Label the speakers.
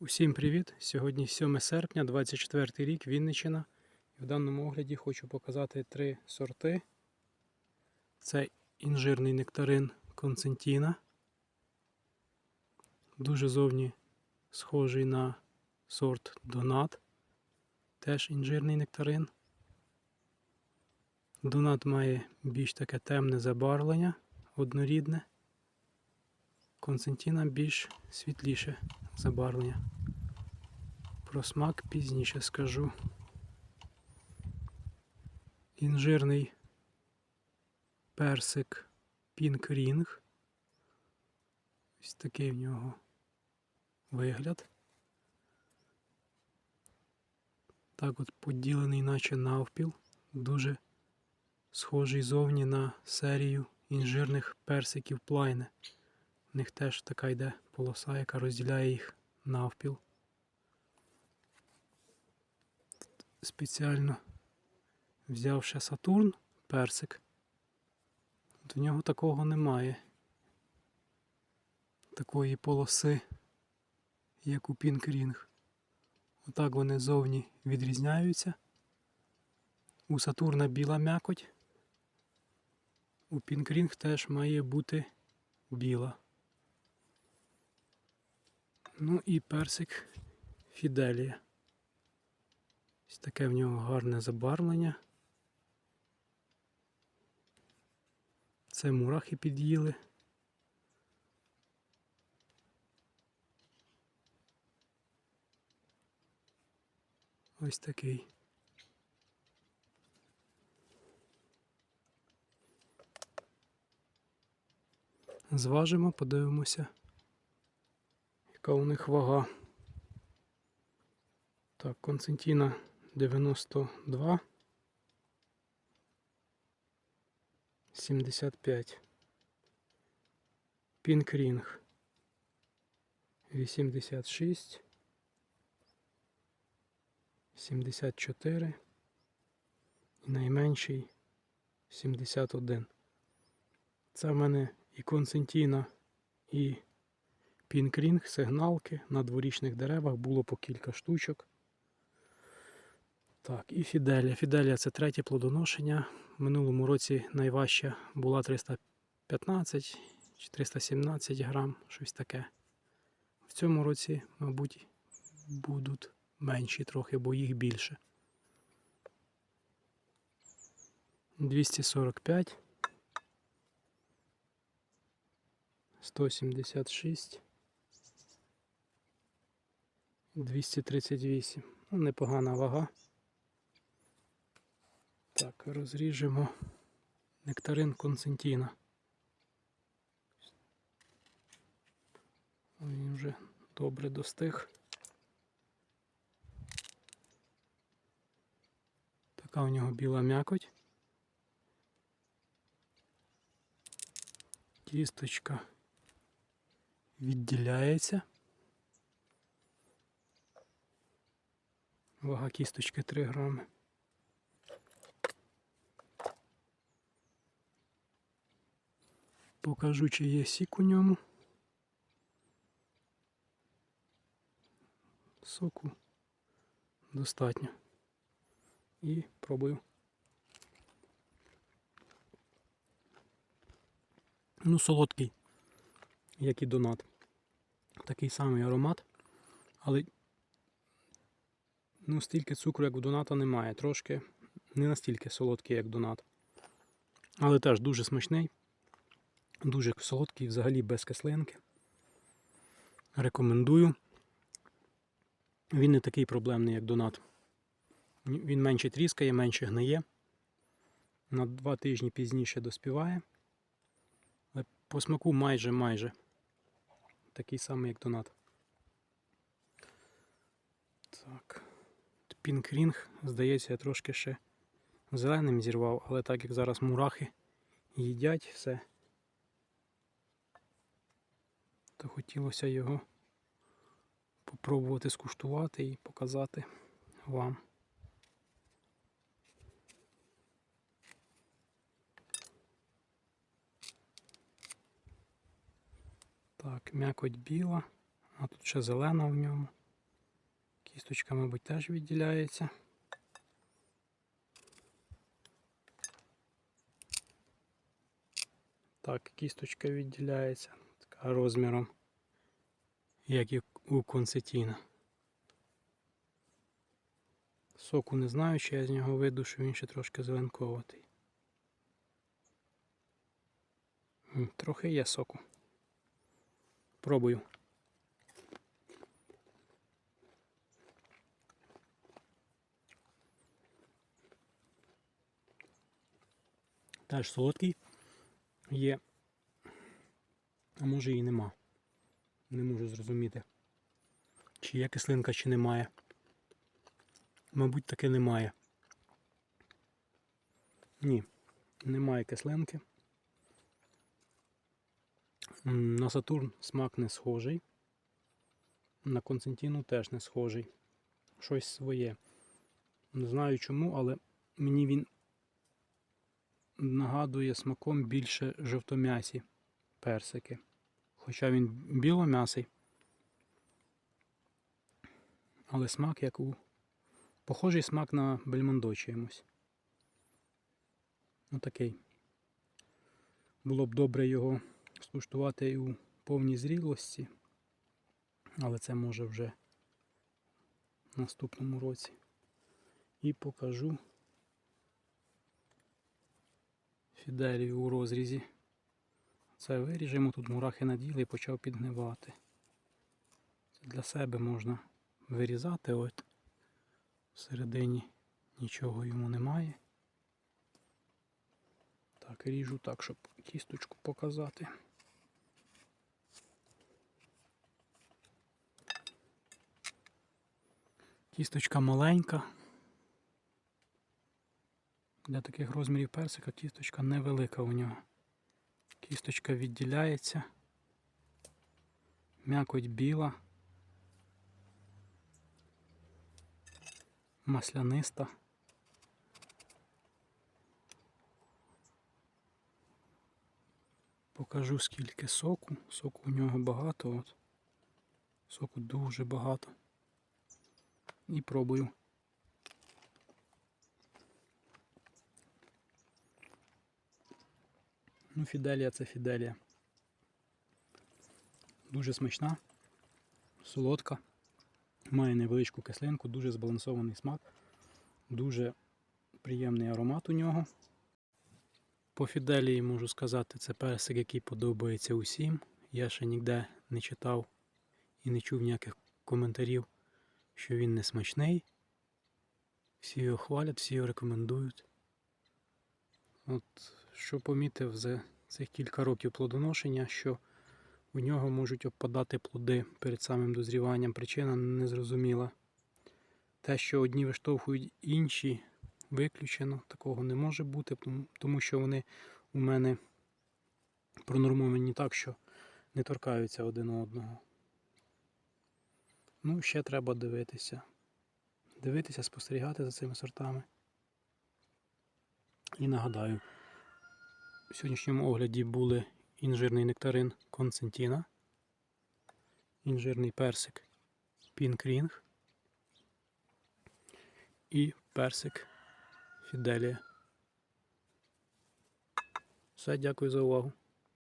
Speaker 1: Усім привіт! Сьогодні 7 серпня, 24 рік, Вінниччина. І в даному огляді хочу показати три сорти. Це інжирний нектарин Концентіна. Дуже зовні схожий на сорт Донат. Теж інжирний нектарин. Донат має більш таке темне забарвлення, однорідне. Концентіна більш світліше забарвлення. Про смак пізніше скажу. Інжирний персик Pink Ring. Ось такий в нього вигляд. Так от поділений наче навпіл. Дуже схожий зовні на серію інжирних персиків плайне. В них теж така йде полоса, яка розділяє їх навпіл. Спеціально взяв ще Сатурн персик. От в нього такого немає. Такої полоси, як у Пінкрінг. Отак вони зовні відрізняються. У Сатурна біла м'якоть. У Пінкрінг теж має бути біла. Ну і персик Фіделія. Ось таке в нього гарне забарвлення. Це мурахи під'їли. Ось такий. Зважимо, подивимося, яка у них вага. Так, Константіна 92. 75. Пінкрінг 86. 74. І найменший 71. Це в мене і Константіна, і Пінкрінг, сигналки на дворічних деревах було по кілька штучок. Так, і Фіделія. Фіделія це третє плодоношення. В минулому році найважча була 315 чи 317 грам, щось таке. В цьому році, мабуть, будуть менші трохи, бо їх більше. 245. 176. 238. Ну, непогана вага. Так, розріжемо нектарин Константіна. Він вже добре достиг. Така у нього біла м'якоть. Кісточка відділяється. Вага кісточки 3 грами. Покажу, чи є сік у ньому. Соку достатньо. І пробую. Ну, солодкий, як і донат. Такий самий аромат, але ну, стільки цукру, як у доната, немає. Трошки не настільки солодкий, як донат. Але теж дуже смачний. Дуже солодкий, взагалі без кислинки. Рекомендую. Він не такий проблемний, як донат. Він менше тріскає, менше гниє. На два тижні пізніше доспіває. Але по смаку майже майже такий самий, як донат. Так. Пінкрінг, здається, я трошки ще зеленим зірвав, але так як зараз мурахи їдять все, то хотілося його попробувати скуштувати і показати вам. Так, м'якоть біла, а тут ще зелена в ньому. Кісточка, мабуть, теж відділяється. Так, кісточка відділяється така розміром, як і у концетіна. Соку не знаю, чи я з нього видушу, він ще трошки зеленковатий. Трохи є соку. Пробую. Теж солодкий є. А може і нема. Не можу зрозуміти. Чи є кислинка, чи немає. Мабуть, таки немає. Ні, немає кислинки. На Сатурн смак не схожий. На Константину теж не схожий. Щось своє. Не знаю чому, але мені він нагадує смаком більше жовтом'ясі персики. Хоча він білом'ясий. Але смак як у. Похожий смак на бельмондо чимось. Отакий. Було б добре його скуштувати і у повній зрілості, але це може вже в наступному році. І покажу фіделію у розрізі. Це виріжемо, тут мурахи наділи і почав підгнивати. Це для себе можна вирізати, от всередині нічого йому немає. Так, ріжу так, щоб кісточку показати. Кісточка маленька. Для таких розмірів персика кісточка невелика у нього. Кісточка відділяється. М'якоть біла. Масляниста. Покажу скільки соку. Соку у нього багато. От. Соку дуже багато. І пробую. Ну, фіделія це фіделія. Дуже смачна, солодка, має невеличку кислинку, дуже збалансований смак, дуже приємний аромат у нього. По фіделії можу сказати, це персик, який подобається усім. Я ще ніде не читав і не чув ніяких коментарів, що він не смачний. Всі його хвалять, всі його рекомендують. От що помітив за цих кілька років плодоношення, що у нього можуть обпадати плоди перед самим дозріванням. Причина незрозуміла. Те, що одні виштовхують інші, виключено, такого не може бути, тому- що вони у мене пронормовані так, що не торкаються один одного. Ну, ще треба дивитися. Дивитися, спостерігати за цими сортами. І нагадаю, в сьогоднішньому огляді були інжирний нектарин Константіна, інжирний персик Пінкрінг і персик Фіделія. Все, дякую за увагу.